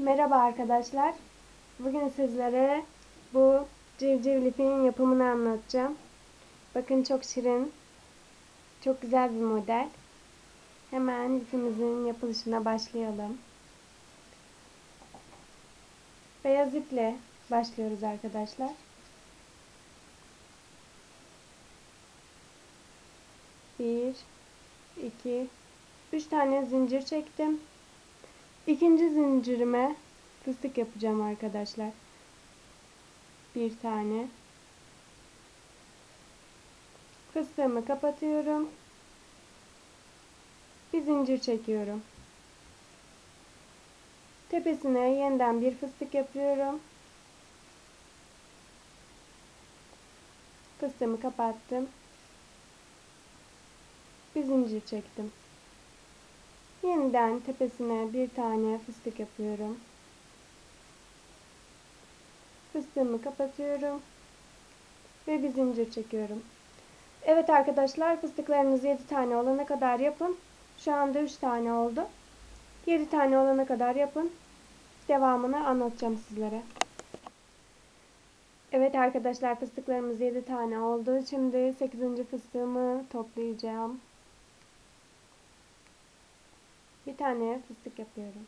Merhaba arkadaşlar. Bugün sizlere bu civciv lifin yapımını anlatacağım. Bakın çok şirin, çok güzel bir model. Hemen lifimizin yapılışına başlayalım. Beyaz iple başlıyoruz arkadaşlar. Bir, iki, üç tane zincir çektim. İkinci zincirime fıstık yapacağım arkadaşlar. Bir tane. Fıstığımı kapatıyorum. Bir zincir çekiyorum. Tepesine yeniden bir fıstık yapıyorum. Fıstığımı kapattım. Bir zincir çektim. Yeniden tepesine bir tane fıstık yapıyorum. Fıstığımı kapatıyorum. Ve bir zincir çekiyorum. Evet arkadaşlar fıstıklarınız 7 tane olana kadar yapın. Şu anda 3 tane oldu. 7 tane olana kadar yapın. Devamını anlatacağım sizlere. Evet arkadaşlar fıstıklarımız 7 tane oldu. Şimdi 8. fıstığımı toplayacağım. Bir tane fıstık yapıyorum.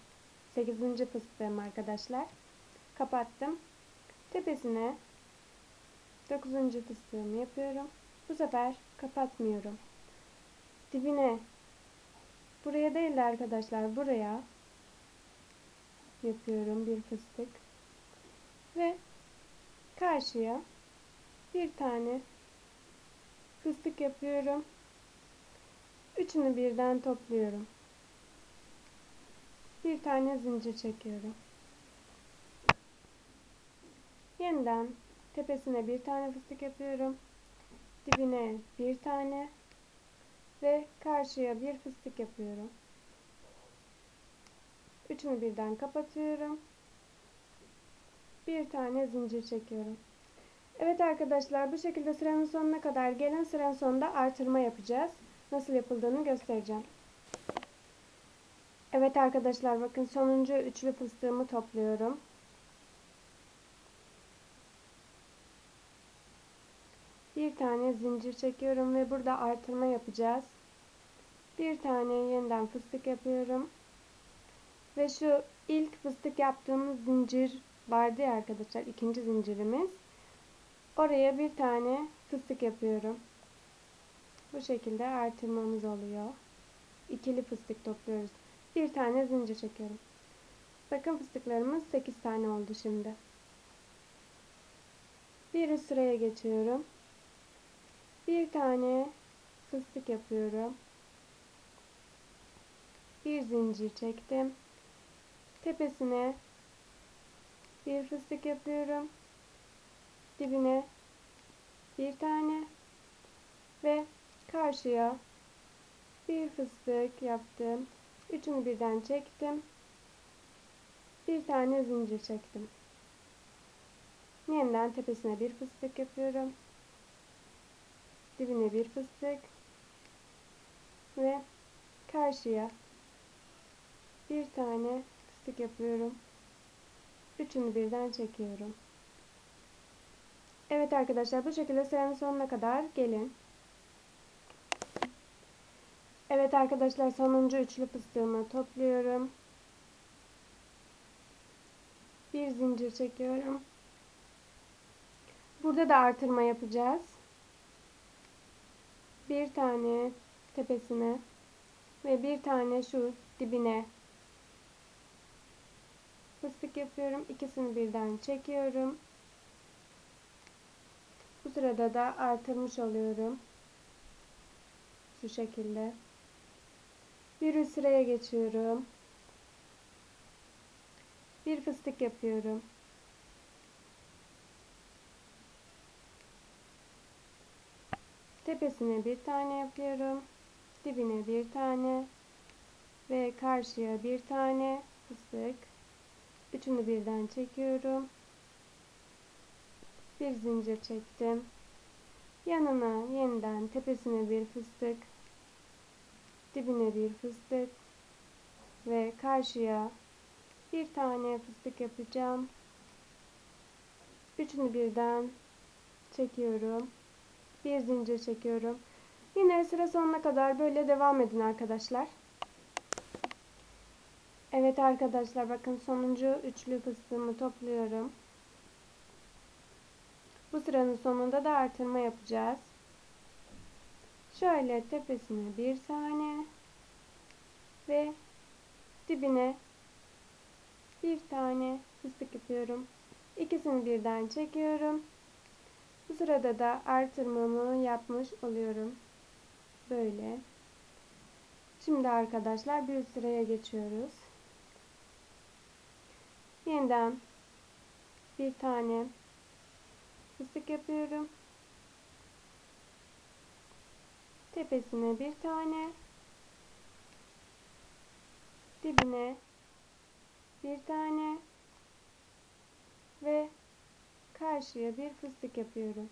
8. fıstığım arkadaşlar. Kapattım. Tepesine 9. fıstığımı yapıyorum. Bu sefer kapatmıyorum. Dibine buraya değil de arkadaşlar buraya yapıyorum bir fıstık. Ve karşıya bir tane fıstık yapıyorum. Üçünü birden topluyorum bir tane zincir çekiyorum. Yeniden tepesine bir tane fıstık yapıyorum. Dibine bir tane ve karşıya bir fıstık yapıyorum. Üçünü birden kapatıyorum. Bir tane zincir çekiyorum. Evet arkadaşlar bu şekilde sıranın sonuna kadar gelen sıranın sonunda artırma yapacağız. Nasıl yapıldığını göstereceğim. Evet arkadaşlar bakın sonuncu üçlü fıstığımı topluyorum. Bir tane zincir çekiyorum ve burada artırma yapacağız. Bir tane yeniden fıstık yapıyorum. Ve şu ilk fıstık yaptığımız zincir vardı ya arkadaşlar ikinci zincirimiz. Oraya bir tane fıstık yapıyorum. Bu şekilde artırmamız oluyor. İkili fıstık topluyoruz bir tane zincir çekiyorum. Bakın fıstıklarımız 8 tane oldu şimdi. Bir üst sıraya geçiyorum. Bir tane fıstık yapıyorum. Bir zincir çektim. Tepesine bir fıstık yapıyorum. Dibine bir tane ve karşıya bir fıstık yaptım. Üçünü birden çektim. Bir tane zincir çektim. Yeniden tepesine bir fıstık yapıyorum. Dibine bir fıstık. Ve karşıya bir tane fıstık yapıyorum. Üçünü birden çekiyorum. Evet arkadaşlar bu şekilde sıranın sonuna kadar gelin. Evet arkadaşlar sonuncu üçlü fıstığımı topluyorum. Bir zincir çekiyorum. Burada da artırma yapacağız. Bir tane tepesine ve bir tane şu dibine fıstık yapıyorum. İkisini birden çekiyorum. Bu sırada da artırmış oluyorum. Şu şekilde. Bir üst sıraya geçiyorum. Bir fıstık yapıyorum. Tepesine bir tane yapıyorum. Dibine bir tane ve karşıya bir tane fıstık. Üçünü birden çekiyorum. Bir zincir çektim. Yanına yeniden tepesine bir fıstık dibine bir fıstık ve karşıya Bir tane fıstık yapacağım. Üçünü birden çekiyorum. Bir zincir çekiyorum. Yine sıra sonuna kadar böyle devam edin arkadaşlar. Evet arkadaşlar bakın sonuncu üçlü fıstığımı topluyorum. Bu sıranın sonunda da artırma yapacağız. Şöyle tepesine bir tane ve dibine bir tane fıstık yapıyorum. İkisini birden çekiyorum. Bu sırada da artırmamı yapmış oluyorum. Böyle. Şimdi arkadaşlar bir sıraya geçiyoruz. Yeniden bir tane fıstık yapıyorum. Tepesine bir tane dibine bir tane ve karşıya bir fıstık yapıyorum.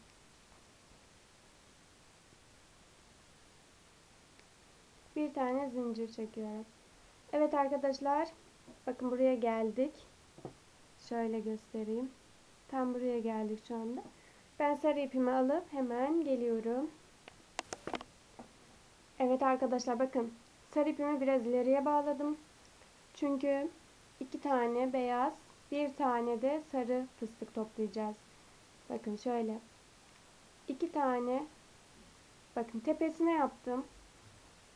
Bir tane zincir çekiyorum. Evet arkadaşlar bakın buraya geldik. Şöyle göstereyim. Tam buraya geldik şu anda. Ben sarı ipimi alıp hemen geliyorum. Evet arkadaşlar bakın sarı ipimi biraz ileriye bağladım. Çünkü iki tane beyaz bir tane de sarı fıstık toplayacağız. Bakın şöyle. iki tane bakın tepesine yaptım.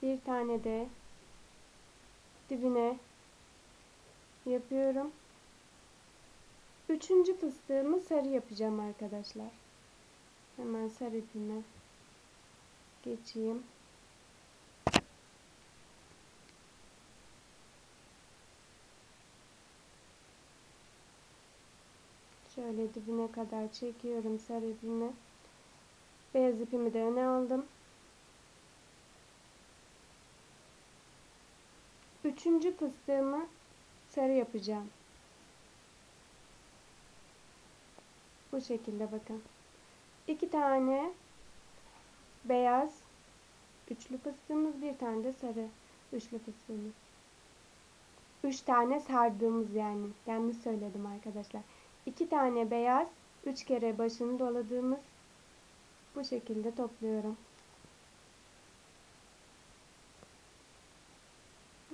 Bir tane de dibine yapıyorum. Üçüncü fıstığımı sarı yapacağım arkadaşlar. Hemen sarı ipime geçeyim. Şöyle dibine kadar çekiyorum sarı ipimi. Beyaz ipimi de öne aldım. Üçüncü fıstığımı sarı yapacağım. Bu şekilde bakın. İki tane beyaz üçlü fıstığımız, bir tane de sarı üçlü fıstığımız. Üç tane sardığımız yani. Yanlış söyledim arkadaşlar. İki tane beyaz, üç kere başını doladığımız bu şekilde topluyorum.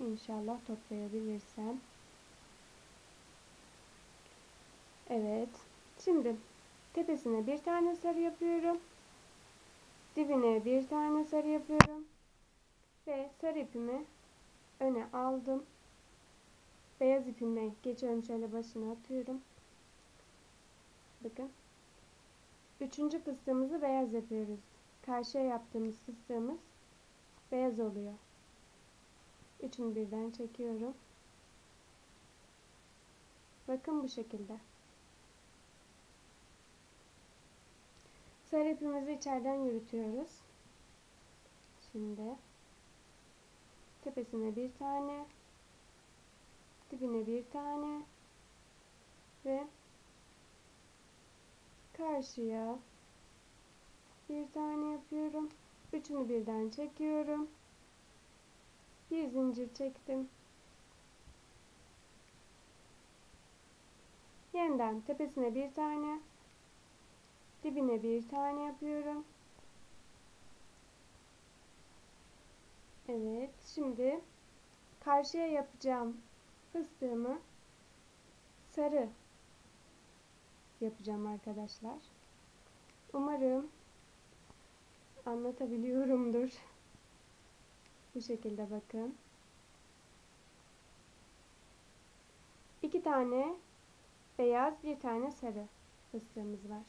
İnşallah toplayabilirsem. Evet. Şimdi tepesine bir tane sarı yapıyorum. Dibine bir tane sarı yapıyorum. Ve sarı ipimi öne aldım. Beyaz ipimi geçiyorum şöyle başına atıyorum. Bakın. Üçüncü fıstığımızı beyaz yapıyoruz. Karşıya yaptığımız fıstığımız beyaz oluyor. Üçünü birden çekiyorum. Bakın bu şekilde. Sarı ipimizi içeriden yürütüyoruz. Şimdi tepesine bir tane, dibine bir tane ve karşıya bir tane yapıyorum. Üçünü birden çekiyorum. Bir zincir çektim. Yeniden tepesine bir tane, dibine bir tane yapıyorum. Evet, şimdi karşıya yapacağım fıstığımı sarı yapacağım arkadaşlar. Umarım anlatabiliyorumdur. Bu şekilde bakın. İki tane beyaz, bir tane sarı fıstığımız var.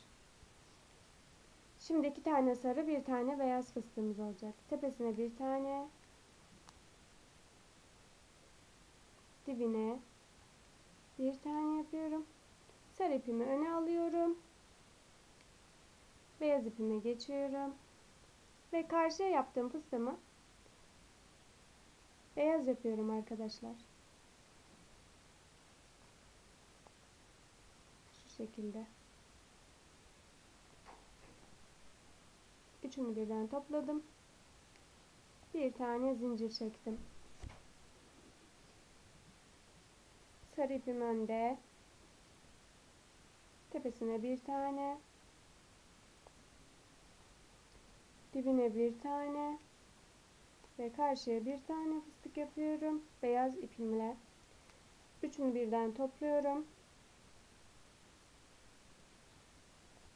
Şimdi iki tane sarı, bir tane beyaz fıstığımız olacak. Tepesine bir tane, dibine bir tane yapıyorum. Sarı ipimi öne alıyorum. Beyaz ipime geçiyorum. Ve karşıya yaptığım fıstığımı beyaz yapıyorum arkadaşlar. Şu şekilde. Üçünü birden topladım. Bir tane zincir çektim. Sarı ipim önde. Tepesine bir tane. Dibine bir tane. Ve karşıya bir tane fıstık yapıyorum. Beyaz ipimle. Üçünü birden topluyorum.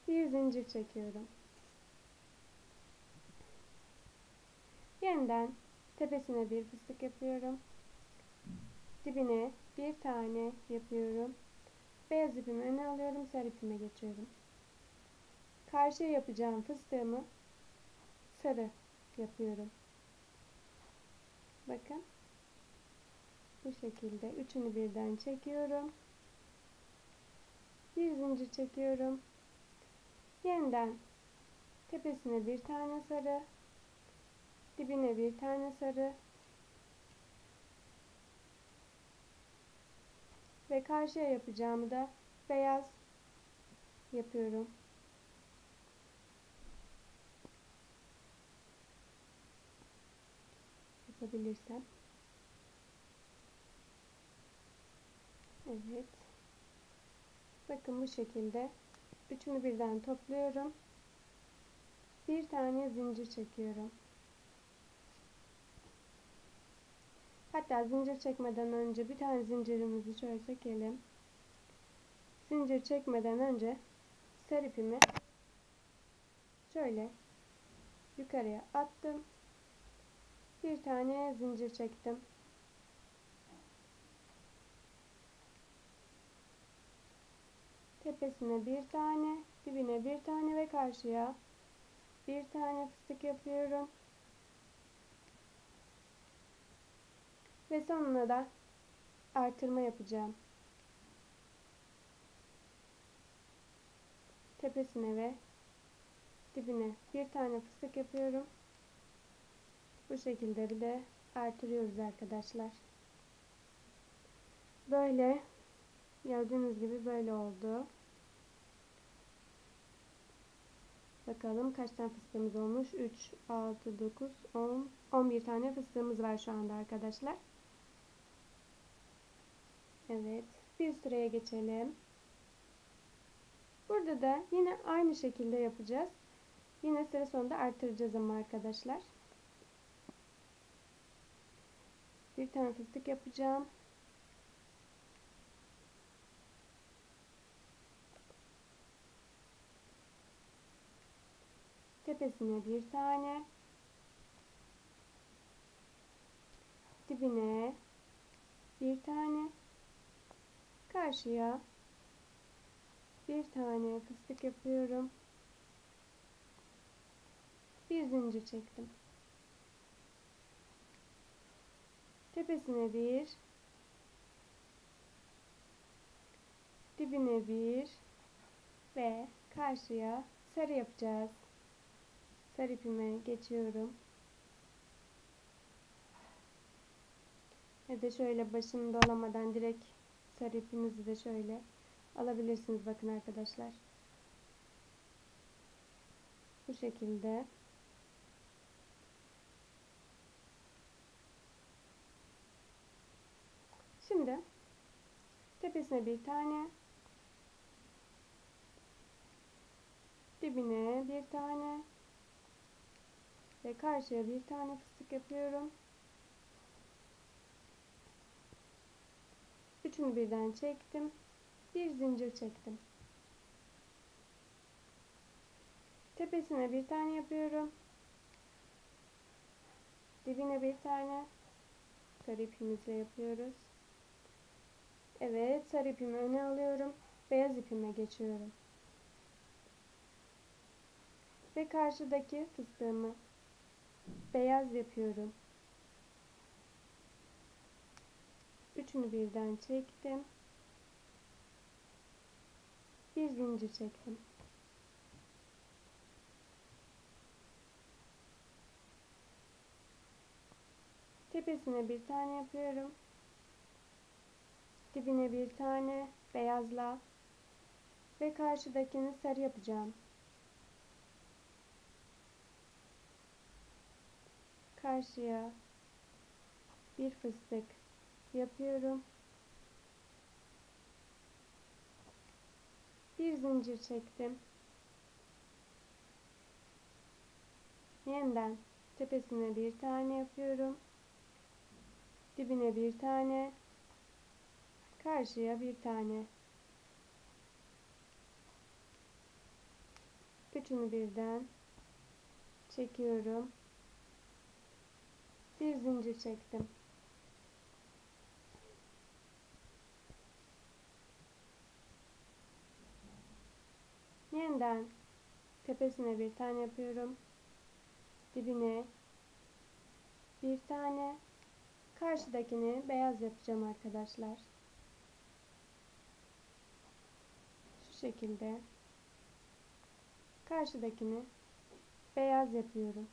Bir zincir çekiyorum. Yeniden tepesine bir fıstık yapıyorum. Dibine bir tane yapıyorum. Beyaz ipimi öne alıyorum. Sarı ipime geçiyorum. Karşıya yapacağım fıstığımı sarı yapıyorum. Bakın. Bu şekilde üçünü birden çekiyorum. Bir zincir çekiyorum. Yeniden tepesine bir tane sarı, dibine bir tane sarı ve karşıya yapacağımı da beyaz yapıyorum. Yapabilirsem. Evet. Bakın bu şekilde üçünü birden topluyorum. Bir tane zincir çekiyorum. Hatta zincir çekmeden önce bir tane zincirimizi şöyle çekelim. Zincir çekmeden önce sarı ipimi şöyle yukarıya attım. Bir tane zincir çektim. Tepesine bir tane, dibine bir tane ve karşıya bir tane fıstık yapıyorum. Ve sonuna da artırma yapacağım. Tepesine ve dibine bir tane fıstık yapıyorum. Bu şekilde bir de artırıyoruz arkadaşlar. Böyle gördüğünüz gibi böyle oldu. Bakalım kaç tane fıstığımız olmuş? 3, 6, 9, 10, 11 tane fıstığımız var şu anda arkadaşlar. Evet. Bir sıraya geçelim. Burada da yine aynı şekilde yapacağız. Yine sıra sonunda artıracağız ama arkadaşlar. Bir tane fıstık yapacağım. Tepesine bir tane. Dibine bir tane. Karşıya bir tane fıstık yapıyorum. Bir zincir çektim. Tepesine bir. Dibine bir. Ve karşıya sarı yapacağız. Sarı ipime geçiyorum. Ya da şöyle başını dolamadan direkt sarı de şöyle alabilirsiniz bakın arkadaşlar. Bu şekilde. Şimdi tepesine bir tane dibine bir tane ve karşıya bir tane fıstık yapıyorum. Üçünü birden çektim. Bir zincir çektim. Tepesine bir tane yapıyorum. Dibine bir tane sarı ipimizle yapıyoruz. Evet, sarı ipimi öne alıyorum. Beyaz ipime geçiyorum. Ve karşıdaki fıstığımı beyaz yapıyorum. Üçünü birden çektim. Bir zincir çektim. Tepesine bir tane yapıyorum. Dibine bir tane beyazla ve karşıdakini sarı yapacağım. Karşıya bir fıstık yapıyorum. Bir zincir çektim. Yeniden tepesine bir tane yapıyorum. Dibine bir tane. Karşıya bir tane. Üçünü birden çekiyorum. Bir zincir çektim. Yeniden tepesine bir tane yapıyorum. Dibine bir tane. Karşıdakini beyaz yapacağım arkadaşlar. Şu şekilde. Karşıdakini beyaz yapıyorum.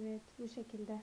Evet bu şekilde.